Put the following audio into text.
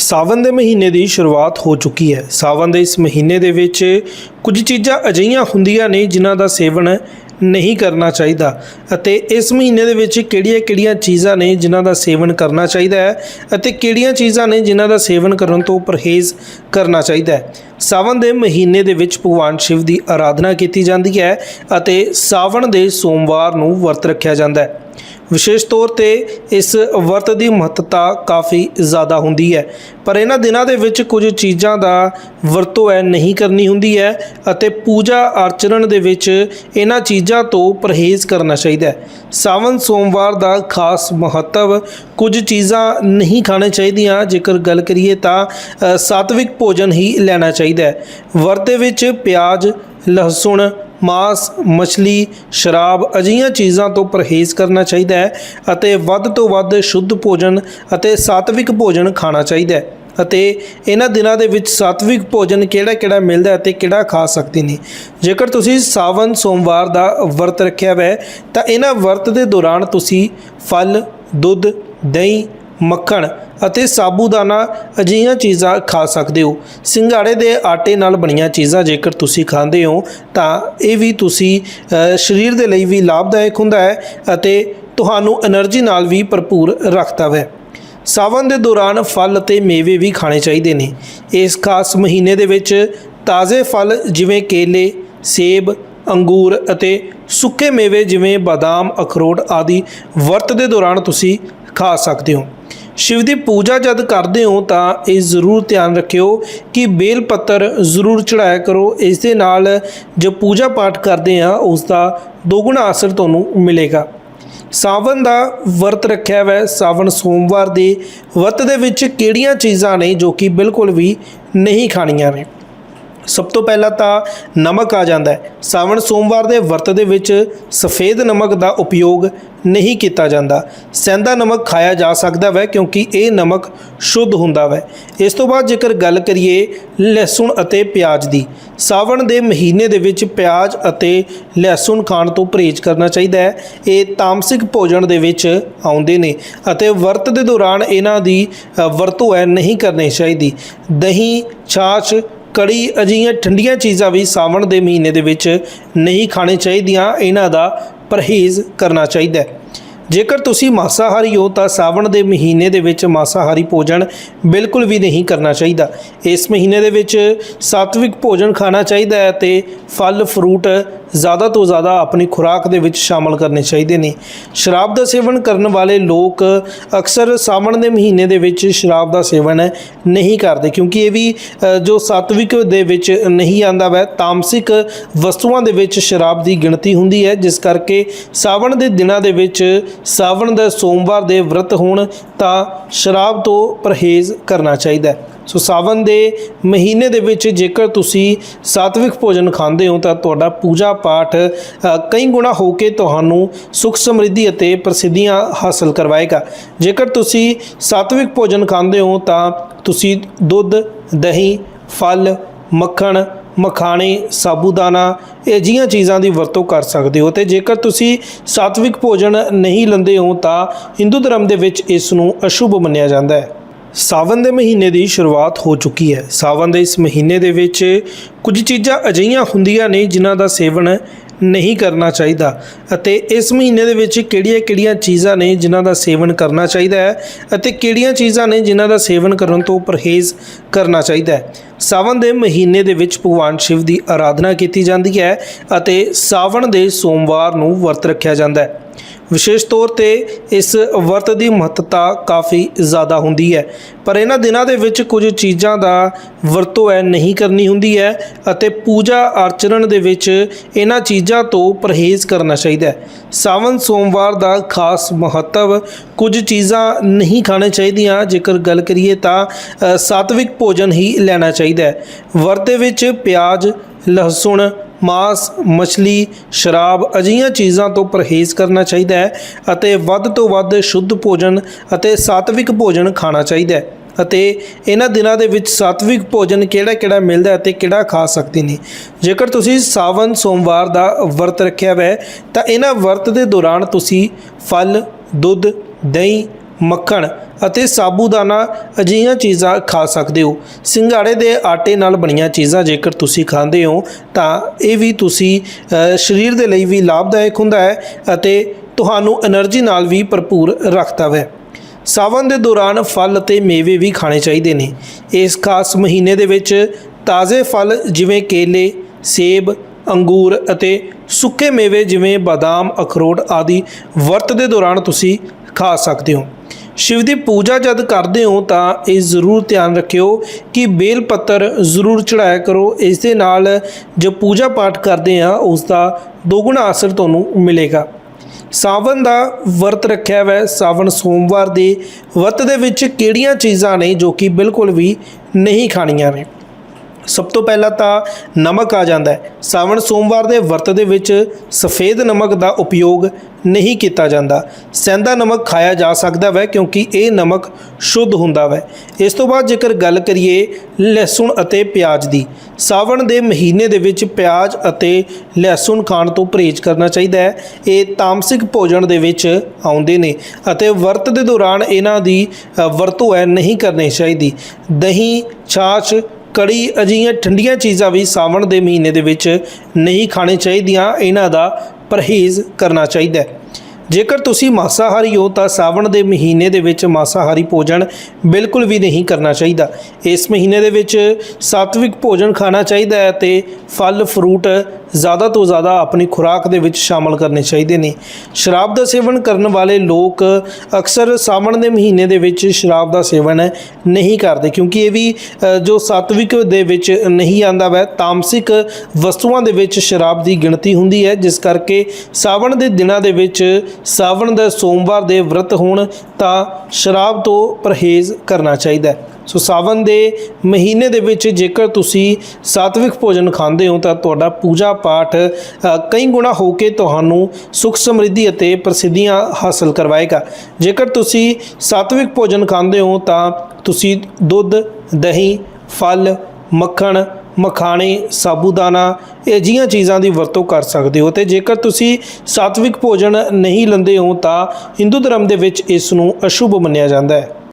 ਸਾਵਨ ਦੇ ਮਹੀਨੇ ਦੀ ਸ਼ੁਰੂਆਤ ਹੋ ਚੁੱਕੀ ਹੈ। ਸਾਵਨ ਦੇ ਇਸ ਮਹੀਨੇ ਦੇ ਵਿੱਚ ਕੁਝ ਚੀਜ਼ਾਂ ਅਜਿਹੀਆਂ ਹੁੰਦੀਆਂ ਨੇ ਜਿਨ੍ਹਾਂ ਦਾ ਸੇਵਨ ਨਹੀਂ ਕਰਨਾ ਚਾਹੀਦਾ ਅਤੇ ਇਸ ਮਹੀਨੇ ਦੇ ਵਿੱਚ ਕਿਹੜੀਆਂ-ਕਿਹੜੀਆਂ ਚੀਜ਼ਾਂ ਨੇ ਜਿਨ੍ਹਾਂ ਦਾ ਸੇਵਨ ਕਰਨਾ ਚਾਹੀਦਾ ਹੈ ਅਤੇ ਕਿਹੜੀਆਂ ਚੀਜ਼ਾਂ ਨੇ ਜਿਨ੍ਹਾਂ ਦਾ ਸੇਵਨ ਕਰਨ ਤੋਂ ਪਰਹੇਜ਼ ਕਰਨਾ ਚਾਹੀਦਾ ਹੈ। ਸਾਵਨ ਦੇ ਮਹੀਨੇ ਦੇ ਵਿੱਚ ਭਗਵਾਨ ਸ਼ਿਵ ਦੀ ਆਰਾਧਨਾ ਕੀਤੀ ਜਾਂਦੀ ਹੈ ਅਤੇ ਸਾਵਣ ਦੇ ਸੋਮਵਾਰ ਨੂੰ ਵਰਤ ਰੱਖਿਆ ਜਾਂਦਾ ਹੈ। ਵਿਸ਼ੇਸ਼ ਤੌਰ ਤੇ ਇਸ ਵਰਤ ਦੀ ਮਹੱਤਤਾ ਕਾਫੀ ਜ਼ਿਆਦਾ ਹੁੰਦੀ ਹੈ। ਪਰ ਇਹਨਾਂ ਦਿਨਾਂ ਦੇ ਵਿੱਚ ਕੁਝ ਚੀਜ਼ਾਂ ਦਾ ਵਰਤੋਂ ਹੈ ਨਹੀਂ ਕਰਨੀ ਹੁੰਦੀ ਹੈ ਅਤੇ ਪੂਜਾ ਅਰਚਨ ਦੇ ਵਿੱਚ ਇਹਨਾਂ ਚੀਜ਼ਾਂ ਤੋਂ ਪਰਹੇਜ਼ ਕਰਨਾ ਚਾਹੀਦਾ ਹੈ। ਸਾਵਨ ਸੋਮਵਾਰ ਦਾ ਖਾਸ ਮਹੱਤਵ ਕੁਝ ਚੀਜ਼ਾਂ ਨਹੀਂ ਖਾਣੇ ਚਾਹੀਦੀਆਂ। ਜੇਕਰ ਗੱਲ ਕਰੀਏ ਤਾਂ ਸਾਤਵਿਕ ਭੋਜਨ ਹੀ ਲੈਣਾ ਚਾਹੀਦਾ ਹੈ। ਵਰਤ ਦੇ ਵਿੱਚ ਪਿਆਜ਼, ਲਹਸੁਨ ਮਾਸ, ਮਛਲੀ, ਸ਼ਰਾਬ ਅਜਿਹੀਆਂ ਚੀਜ਼ਾਂ ਤੋਂ ਪਰਹੇਜ਼ ਕਰਨਾ ਚਾਹੀਦਾ ਹੈ ਅਤੇ ਵੱਧ ਤੋਂ ਵੱਧ ਸ਼ੁੱਧ ਭੋਜਨ ਅਤੇ ਸਾਤਵਿਕ ਭੋਜਨ ਖਾਣਾ ਚਾਹੀਦਾ ਹੈ। ਅਤੇ ਇਹਨਾਂ ਦਿਨਾਂ ਦੇ ਵਿੱਚ ਸਾਤਵਿਕ ਭੋਜਨ ਕਿਹੜਾ-ਕਿਹੜਾ ਮਿਲਦਾ ਅਤੇ ਕਿਹੜਾ ਖਾ ਸਕਦੇ ਨੇ? ਜੇਕਰ ਤੁਸੀਂ ਸਾਵਨ ਸੋਮਵਾਰ ਦਾ ਵਰਤ ਰੱਖਿਆ ਹੋਇਆ ਹੈ, ਤਾਂ ਇਹਨਾਂ ਵਰਤ ਦੇ ਦੌਰਾਨ ਤੁਸੀਂ ਫਲ, ਦੁੱਧ, ਦਹੀਂ ਮੱਖਣ ਅਤੇ ਸਾਬੂਦਾਨਾ ਅਜਿਹੀਆਂ ਚੀਜ਼ਾਂ ਖਾ ਸਕਦੇ ਹੋ। ਸਿੰਘਾੜੇ ਦੇ ਆਟੇ ਨਾਲ ਬਣੀਆਂ ਚੀਜ਼ਾਂ ਜੇਕਰ ਤੁਸੀਂ ਖਾਂਦੇ ਹੋ, ਤਾਂ ਇਹ ਵੀ ਤੁਸੀਂ ਸਰੀਰ ਦੇ ਲਈ ਵੀ ਲਾਭਦਾਇਕ ਹੁੰਦਾ ਹੈ ਅਤੇ ਤੁਹਾਨੂੰ એનર્ਜੀ ਨਾਲ ਵੀ ਭਰਪੂਰ ਰੱਖਦਾ ਹੈ। ਸਾਵਨ ਦੇ ਦੌਰਾਨ ਫਲ ਅਤੇ ਮੇਵੇ ਵੀ ਖਾਣੇ ਚਾਹੀਦੇ ਨੇ। ਇਸ ਖਾਸ ਮਹੀਨੇ ਦੇ ਵਿੱਚ ਤਾਜ਼ੇ ਫਲ ਜਿਵੇਂ ਕੇਲੇ, ਸੇਬ, ਅੰਗੂਰ ਅਤੇ ਸੁੱਕੇ ਮੇਵੇ ਜਿਵੇਂ ਬਦਾਮ, ਅਖਰੋਟ ਆਦਿ ਵਰਤ ਦੇ ਦੌਰਾਨ ਤੁਸੀਂ ਖਾ ਸਕਦੇ ਹੋ। ਸ਼ਿਵ ਦੀ ਪੂਜਾ ਜਦ ਕਰਦੇ ਹੋ ਤਾਂ ਇਹ ਜ਼ਰੂਰ ਧਿਆਨ ਰੱਖਿਓ ਕਿ ਬੇਲ ਪੱਤਰ ਜ਼ਰੂਰ ਚੜਾਇਆ ਕਰੋ। ਇਸ ਦੇ ਨਾਲ ਜੋ ਪੂਜਾ ਪਾਠ ਕਰਦੇ ਆ, ਉਸ ਦਾ ਦੋਗੁਣਾ ਅਸਰ ਤੁਹਾਨੂੰ ਮਿਲੇਗਾ। ਸਾਵਨ ਦਾ ਵਰਤ ਰੱਖਿਆ ਹੋਇਆ ਹੈ ਸਾਵਨ ਸੋਮਵਾਰ ਦੇ ਵਰਤ ਦੇ ਵਿੱਚ ਕਿਹੜੀਆਂ ਚੀਜ਼ਾਂ ਨੇ ਜੋ ਕਿ ਬਿਲਕੁਲ ਵੀ ਨਹੀਂ ਖਾਣੀਆਂ ਨੇ? ਸਭ ਤੋਂ ਪਹਿਲਾਂ ਤਾਂ ਨਮਕ ਆ ਜਾਂਦਾ ਹੈ। ਸਾਵਣ ਸੋਮਵਾਰ ਦੇ ਵਰਤ ਦੇ ਵਿੱਚ ਸਫੇਦ ਨਮਕ ਦਾ ਉਪਯੋਗ ਨਹੀਂ ਕੀਤਾ ਜਾਂਦਾ। ਸੈਂਦਾ ਨਮਕ ਖਾਇਆ ਜਾ ਸਕਦਾ ਹੈ ਕਿਉਂਕਿ ਇਹ ਨਮਕ ਸ਼ੁੱਧ ਹੁੰਦਾ ਹੈ ਇਸ ਤੋਂ ਬਾਅਦ ਜੇਕਰ ਗੱਲ ਕਰੀਏ ਲਹਿਸੁਨ ਅਤੇ ਪਿਆਜ਼ ਦੀ, ਸਾਵਣ ਦੇ ਮਹੀਨੇ ਦੇ ਵਿੱਚ ਪਿਆਜ਼ ਅਤੇ ਲਹਿਸੁਨ ਖਾਣ ਤੋਂ ਪਰਹੇਜ਼ ਕਰਨਾ ਚਾਹੀਦਾ ਹੈ। ਇਹ ਤਾਮਸਿਕ ਭੋਜਨ ਦੇ ਵਿੱਚ ਆਉਂਦੇ ਨੇ ਅਤੇ ਵਰਤ ਦੇ ਦੌਰਾਨ ਇਹਨਾਂ ਦੀ ਵਰਤੋਂ ਹੈ, ਨਹੀਂ ਕਰਨੀ ਚਾਹੀਦੀ। ਦਹੀਂ, ਛਾਛ ਕੜੀ ਅਜਿਹੀਆਂ ਠੰਡੀਆਂ ਚੀਜ਼ਾਂ ਵੀ ਸਾਵਣ ਦੇ ਮਹੀਨੇ ਦੇ ਵਿੱਚ ਨਹੀਂ ਖਾਣੇ ਚਾਹੀਦੀਆਂ, ਇਹਨਾਂ ਦਾ ਪਰਹੇਜ਼ ਕਰਨਾ ਚਾਹੀਦਾ ਹੈ। ਜੇਕਰ ਤੁਸੀਂ ਮਾਸਾਹਾਰੀ ਹੋ ਤਾਂ ਸਾਵਣ ਦੇ ਮਹੀਨੇ ਦੇ ਵਿੱਚ ਮਾਸਾਹਾਰੀ ਭੋਜਨ ਬਿਲਕੁਲ ਵੀ ਨਹੀਂ ਕਰਨਾ ਚਾਹੀਦਾ। ਇਸ ਮਹੀਨੇ ਦੇ ਵਿੱਚ ਸਾਤਵਿਕ ਭੋਜਨ ਖਾਣਾ ਚਾਹੀਦਾ ਹੈ ਤੇ ਫਲ, ਫਰੂਟ ਜ਼ਿਆਦਾ ਤੋਂ ਜ਼ਿਆਦਾ ਆਪਣੀ ਖੁਰਾਕ ਦੇ ਵਿੱਚ ਸ਼ਾਮਲ ਕਰਨੇ ਚਾਹੀਦੇ ਨੇ। ਸ਼ਰਾਬ ਦਾ ਸੇਵਨ ਕਰਨ ਵਾਲੇ ਲੋਕ ਅਕਸਰ ਸਾਵਣ ਦੇ ਮਹੀਨੇ ਦੇ ਵਿੱਚ ਸ਼ਰਾਬ ਦਾ ਸੇਵਨ ਨਹੀਂ ਕਰਦੇ ਕਿਉਂਕਿ ਇਹ ਵੀ ਜੋ ਸਾਤਵਿਕ ਦੇ ਵਿੱਚ ਨਹੀਂ ਆਂਦਾ ਵੈ, ਤਾਮਸਿਕ ਵਸਤੂਆਂ ਦੇ ਵਿੱਚ ਸ਼ਰਾਬ ਦੀ ਗਿਣਤੀ ਹੁੰਦੀ ਹੈ, ਜਿਸ ਕਰਕੇ ਸਾਵਣ ਦੇ ਦਿਨਾਂ ਦੇ ਵਿੱਚ ਸਾਵਣ ਦੇ ਸੋਮਵਾਰ ਦੇ ਵਰਤ ਹੋਣ ਤਾਂ ਸ਼ਰਾਬ ਤੋਂ ਪਰਹੇਜ਼ ਕਰਨਾ ਚਾਹੀਦਾ ਹੈ। ਸੋ ਸਾਵਨ ਦੇ ਮਹੀਨੇ ਦੇ ਵਿੱਚ ਜੇਕਰ ਤੁਸੀਂ ਸਾਤਵਿਕ ਭੋਜਨ ਖਾਂਦੇ ਹੋ ਤਾਂ ਤੁਹਾਡਾ ਪੂਜਾ ਪਾਠ ਕਈ ਗੁਣਾ ਹੋ ਕੇ ਤੁਹਾਨੂੰ ਸੁਖ ਸਮਰਿੱਧੀ ਅਤੇ ਪ੍ਰਸਿੱਧੀਆਂ ਹਾਸਲ ਕਰਵਾਏਗਾ। ਜੇਕਰ ਤੁਸੀਂ ਸਾਤਵਿਕ ਭੋਜਨ ਖਾਂਦੇ ਹੋ ਤਾਂ ਤੁਸੀਂ ਦੁੱਧ, ਦਹੀਂ, ਫਲ, ਮੱਖਣ, ਮਖਾਣੇ, ਸਾਬੂਦਾਨਾ ਇਹ ਜਿਹੀਆਂ ਚੀਜ਼ਾਂ ਦੀ ਵਰਤੋਂ ਕਰ ਸਕਦੇ ਹੋ ਤੇ ਜੇਕਰ ਤੁਸੀਂ ਸਾਤਵਿਕ ਭੋਜਨ ਨਹੀਂ ਲੈਂਦੇ ਹੋ ਤਾਂ ਹਿੰਦੂ ਧਰਮ ਦੇ ਵਿੱਚ ਇਸ ਨੂੰ ਅਸ਼ੁਭ ਮੰਨਿਆ ਜਾਂਦਾ ਹੈ। ਸਾਵਨ ਦੇ ਮਹੀਨੇ ਦੀ ਸ਼ੁਰੂਆਤ ਹੋ ਚੁੱਕੀ ਹੈ। ਸਾਵਨ ਦੇ ਇਸ ਮਹੀਨੇ ਦੇ ਵਿੱਚ ਕੁਝ ਚੀਜ਼ਾਂ ਅਜਿਹੀਆਂ ਹੁੰਦੀਆਂ ਨੇ ਜਿਨ੍ਹਾਂ ਦਾ ਸੇਵਨ ਨਹੀਂ ਕਰਨਾ ਚਾਹੀਦਾ ਅਤੇ ਇਸ ਮਹੀਨੇ ਦੇ ਵਿੱਚ ਕਿਹੜੀਆਂ-ਕਿਹੜੀਆਂ ਚੀਜ਼ਾਂ ਨੇ ਜਿਨ੍ਹਾਂ ਦਾ ਸੇਵਨ ਕਰਨਾ ਚਾਹੀਦਾ ਹੈ ਅਤੇ ਕਿਹੜੀਆਂ ਚੀਜ਼ਾਂ ਨੇ ਜਿਨ੍ਹਾਂ ਦਾ ਸੇਵਨ ਕਰਨ ਤੋਂ ਪਰਹੇਜ਼ ਕਰਨਾ ਚਾਹੀਦਾ ਹੈ। ਸਾਵਨ ਦੇ ਮਹੀਨੇ ਦੇ ਵਿੱਚ ਭਗਵਾਨ ਸ਼ਿਵ ਦੀ ਆਰਾਧਨਾ ਕੀਤੀ ਜਾਂਦੀ ਹੈ ਅਤੇ ਸਾਵਣ ਦੇ ਸੋਮਵਾਰ ਨੂੰ ਵਰਤ ਰੱਖਿਆ ਜਾਂਦਾ ਹੈ। ਵਿਸ਼ੇਸ਼ ਤੌਰ ਤੇ ਇਸ ਵਰਤ ਦੀ ਮਹੱਤਤਾ ਕਾਫੀ ਜ਼ਿਆਦਾ ਹੁੰਦੀ ਹੈ। ਪਰ ਇਹਨਾਂ ਦਿਨਾਂ ਦੇ ਵਿੱਚ ਕੁਝ ਚੀਜ਼ਾਂ ਦਾ ਵਰਤੋਂ ਹੈ ਨਹੀਂ ਕਰਨੀ ਹੁੰਦੀ ਹੈ ਅਤੇ ਪੂਜਾ ਅਰਚਨ ਦੇ ਵਿੱਚ ਇਹਨਾਂ ਚੀਜ਼ਾਂ ਤੋਂ ਪਰਹੇਜ਼ ਕਰਨਾ ਚਾਹੀਦਾ ਹੈ। ਸਾਵਨ ਸੋਮਵਾਰ ਦਾ ਖਾਸ ਮਹੱਤਵ ਕੁਝ ਚੀਜ਼ਾਂ ਨਹੀਂ ਖਾਣੇ ਚਾਹੀਦੀਆਂ। ਜੇਕਰ ਗੱਲ ਕਰੀਏ ਤਾਂ ਸਾਤਵਿਕ ਭੋਜਨ ਹੀ ਲੈਣਾ ਚਾਹੀਦਾ ਹੈ। ਵਰਤ ਦੇ ਵਿੱਚ ਪਿਆਜ਼, ਲਹਸੁਨ ਮਾਸ, ਮਛਲੀ, ਸ਼ਰਾਬ ਅਜਿਹੀਆਂ ਚੀਜ਼ਾਂ ਤੋਂ ਪਰਹੇਜ਼ ਕਰਨਾ ਚਾਹੀਦਾ ਹੈ ਅਤੇ ਵੱਧ ਤੋਂ ਵੱਧ ਸ਼ੁੱਧ ਭੋਜਨ ਅਤੇ ਸਾਤਵਿਕ ਭੋਜਨ ਖਾਣਾ ਚਾਹੀਦਾ ਹੈ। ਅਤੇ ਇਹਨਾਂ ਦਿਨਾਂ ਦੇ ਵਿੱਚ ਸਾਤਵਿਕ ਭੋਜਨ ਕਿਹੜਾ-ਕਿਹੜਾ ਮਿਲਦਾ ਅਤੇ ਕਿਹੜਾ ਖਾ ਸਕਦੇ ਨੇ? ਜੇਕਰ ਤੁਸੀਂ ਸਾਵਨ ਸੋਮਵਾਰ ਦਾ ਵਰਤ ਰੱਖਿਆ ਹੋਇਆ ਹੈ, ਤਾਂ ਇਹਨਾਂ ਵਰਤ ਦੇ ਦੌਰਾਨ ਤੁਸੀਂ ਫਲ, ਦੁੱਧ, ਦਹੀਂ ਮੱਖਣ ਅਤੇ ਸਾਬੂਦਾਨਾ ਅਜਿਹੀਆਂ ਚੀਜ਼ਾਂ ਖਾ ਸਕਦੇ ਹੋ। ਸਿੰਘਾੜੇ ਦੇ ਆਟੇ ਨਾਲ ਬਣੀਆਂ ਚੀਜ਼ਾਂ ਜੇਕਰ ਤੁਸੀਂ ਖਾਂਦੇ ਹੋ, ਤਾਂ ਇਹ ਵੀ ਤੁਸੀਂ ਸਰੀਰ ਦੇ ਲਈ ਵੀ ਲਾਭਦਾਇਕ ਹੁੰਦਾ ਹੈ ਅਤੇ ਤੁਹਾਨੂੰ એનર્ਜੀ ਨਾਲ ਵੀ ਭਰਪੂਰ ਰੱਖਦਾ ਹੈ। ਸਾਵਨ ਦੇ ਦੌਰਾਨ ਫਲ ਅਤੇ ਮੇਵੇ ਵੀ ਖਾਣੇ ਚਾਹੀਦੇ ਨੇ। ਇਸ ਖਾਸ ਮਹੀਨੇ ਦੇ ਵਿੱਚ ਤਾਜ਼ੇ ਫਲ ਜਿਵੇਂ ਕੇਲੇ, ਸੇਬ, ਅੰਗੂਰ ਅਤੇ ਸੁੱਕੇ ਮੇਵੇ ਜਿਵੇਂ ਬਦਾਮ, ਅਖਰੋਟ ਆਦਿ ਵਰਤ ਦੇ ਦੌਰਾਨ ਤੁਸੀਂ ਖਾ ਸਕਦੇ ਹੋ। ਸ਼ਿਵ ਦੀ ਪੂਜਾ ਜਦ ਕਰਦੇ ਹੋ ਤਾਂ ਇਹ ਜ਼ਰੂਰ ਧਿਆਨ ਰੱਖਿਓ ਕਿ ਬੇਲ ਪੱਤਰ ਜ਼ਰੂਰ ਚੜਾਇਆ ਕਰੋ। ਇਸ ਦੇ ਨਾਲ ਜੋ ਪੂਜਾ ਪਾਠ ਕਰਦੇ ਆ, ਉਸ ਦਾ ਦੋਗੁਣਾ ਅਸਰ ਤੁਹਾਨੂੰ ਮਿਲੇਗਾ। ਸਾਵਨ ਦਾ ਵਰਤ ਰੱਖਿਆ ਹੋਇਆ ਹੈ। ਸਾਵਨ ਸੋਮਵਾਰ ਦੇ ਵਰਤ ਦੇ ਵਿੱਚ ਕਿਹੜੀਆਂ ਚੀਜ਼ਾਂ ਨੇ ਜੋ ਕਿ ਬਿਲਕੁਲ ਵੀ ਨਹੀਂ ਖਾਣੀਆਂ ਨੇ? ਸਭ ਤੋਂ ਪਹਿਲਾਂ ਤਾਂ ਨਮਕ ਆ ਜਾਂਦਾ ਹੈ। ਸਾਵਣ ਸੋਮਵਾਰ ਦੇ ਵਰਤ ਦੇ ਵਿੱਚ ਸਫੇਦ ਨਮਕ ਦਾ ਉਪਯੋਗ ਨਹੀਂ ਕੀਤਾ ਜਾਂਦਾ। ਸੈਂਦਾ ਨਮਕ ਖਾਇਆ ਜਾ ਸਕਦਾ ਹੈ ਕਿਉਂਕਿ ਇਹ ਨਮਕ ਸ਼ੁੱਧ ਹੁੰਦਾ ਹੈ ਇਸ ਤੋਂ ਬਾਅਦ ਜੇਕਰ ਗੱਲ ਕਰੀਏ ਲਹਿਸੁਨ ਅਤੇ ਪਿਆਜ਼ ਦੀ, ਸਾਵਣ ਦੇ ਮਹੀਨੇ ਦੇ ਵਿੱਚ ਪਿਆਜ਼ ਅਤੇ ਲਹਿਸੁਨ ਖਾਣ ਤੋਂ ਪਰਹੇਜ਼ ਕਰਨਾ ਚਾਹੀਦਾ ਹੈ। ਇਹ ਤਾਮਸਿਕ ਭੋਜਨ ਦੇ ਵਿੱਚ ਆਉਂਦੇ ਨੇ ਅਤੇ ਵਰਤ ਦੇ ਦੌਰਾਨ ਇਹਨਾਂ ਦੀ ਵਰਤੋਂ ਹੈ, ਨਹੀਂ ਕਰਨੀ ਚਾਹੀਦੀ। ਦਹੀਂ, ਛਾਛ ਕੜੀ ਅਜਿਹੀਆਂ ਠੰਡੀਆਂ ਚੀਜ਼ਾਂ ਵੀ ਸਾਵਣ ਦੇ ਮਹੀਨੇ ਦੇ ਵਿੱਚ ਨਹੀਂ ਖਾਣੇ ਚਾਹੀਦੀਆਂ, ਇਹਨਾਂ ਦਾ ਪਰਹੇਜ਼ ਕਰਨਾ ਚਾਹੀਦਾ ਹੈ। ਜੇਕਰ ਤੁਸੀਂ ਮਾਸਾਹਾਰੀ ਹੋ ਤਾਂ ਸਾਵਣ ਦੇ ਮਹੀਨੇ ਦੇ ਵਿੱਚ ਮਾਸਾਹਾਰੀ ਭੋਜਨ ਬਿਲਕੁਲ ਵੀ ਨਹੀਂ ਕਰਨਾ ਚਾਹੀਦਾ। ਇਸ ਮਹੀਨੇ ਦੇ ਵਿੱਚ ਸਾਤਵਿਕ ਭੋਜਨ ਖਾਣਾ ਚਾਹੀਦਾ ਹੈ ਤੇ ਫਲ, ਫਰੂਟ ਜ਼ਿਆਦਾ ਤੋਂ ਜ਼ਿਆਦਾ ਆਪਣੀ ਖੁਰਾਕ ਦੇ ਵਿੱਚ ਸ਼ਾਮਲ ਕਰਨੇ ਚਾਹੀਦੇ ਨੇ। ਸ਼ਰਾਬ ਦਾ ਸੇਵਨ ਕਰਨ ਵਾਲੇ ਲੋਕ ਅਕਸਰ ਸਾਵਣ ਦੇ ਮਹੀਨੇ ਦੇ ਵਿੱਚ ਸ਼ਰਾਬ ਦਾ ਸੇਵਨ ਨਹੀਂ ਕਰਦੇ ਕਿਉਂਕਿ ਇਹ ਵੀ ਜੋ ਸਾਤਵਿਕ ਦੇ ਵਿੱਚ ਨਹੀਂ ਆਂਦਾ ਵੈ, ਤਾਮਸਿਕ ਵਸਤੂਆਂ ਦੇ ਵਿੱਚ ਸ਼ਰਾਬ ਦੀ ਗਿਣਤੀ ਹੁੰਦੀ ਹੈ, ਜਿਸ ਕਰਕੇ ਸਾਵਣ ਦੇ ਦਿਨਾਂ ਦੇ ਵਿੱਚ ਸਾਵਣ ਦੇ ਸੋਮਵਾਰ ਦੇ ਵਰਤ ਹੋਣ ਤਾਂ ਸ਼ਰਾਬ ਤੋਂ ਪਰਹੇਜ਼ ਕਰਨਾ ਚਾਹੀਦਾ ਹੈ। ਸੋ ਸਾਵਨ ਦੇ ਮਹੀਨੇ ਦੇ ਵਿੱਚ ਜੇਕਰ ਤੁਸੀਂ ਸਾਤਵਿਕ ਭੋਜਨ ਖਾਂਦੇ ਹੋ ਤਾਂ ਤੁਹਾਡਾ ਪੂਜਾ ਪਾਠ ਕਈ ਗੁਣਾ ਹੋ ਕੇ ਤੁਹਾਨੂੰ ਸੁਖ ਸਮਰਿੱਧੀ ਅਤੇ ਪ੍ਰਸਿੱਧੀਆਂ ਹਾਸਲ ਕਰਵਾਏਗਾ। ਜੇਕਰ ਤੁਸੀਂ ਸਾਤਵਿਕ ਭੋਜਨ ਖਾਂਦੇ ਹੋ ਤਾਂ ਤੁਸੀਂ ਦੁੱਧ, ਦਹੀਂ, ਫਲ, ਮੱਖਣ, ਮਖਾਣੇ, ਸਾਬੂਦਾਨਾ ਇਹ ਜਿਹੀਆਂ ਚੀਜ਼ਾਂ ਦੀ ਵਰਤੋਂ ਕਰ ਸਕਦੇ ਹੋ ਤੇ ਜੇਕਰ ਤੁਸੀਂ ਸਾਤਵਿਕ ਭੋਜਨ ਨਹੀਂ ਲੈਂਦੇ ਹੋ ਤਾਂ ਹਿੰਦੂ ਧਰਮ ਦੇ ਵਿੱਚ ਇਸ ਨੂੰ ਅਸ਼ੁਭ ਮੰਨਿਆ ਜਾਂਦਾ ਹੈ।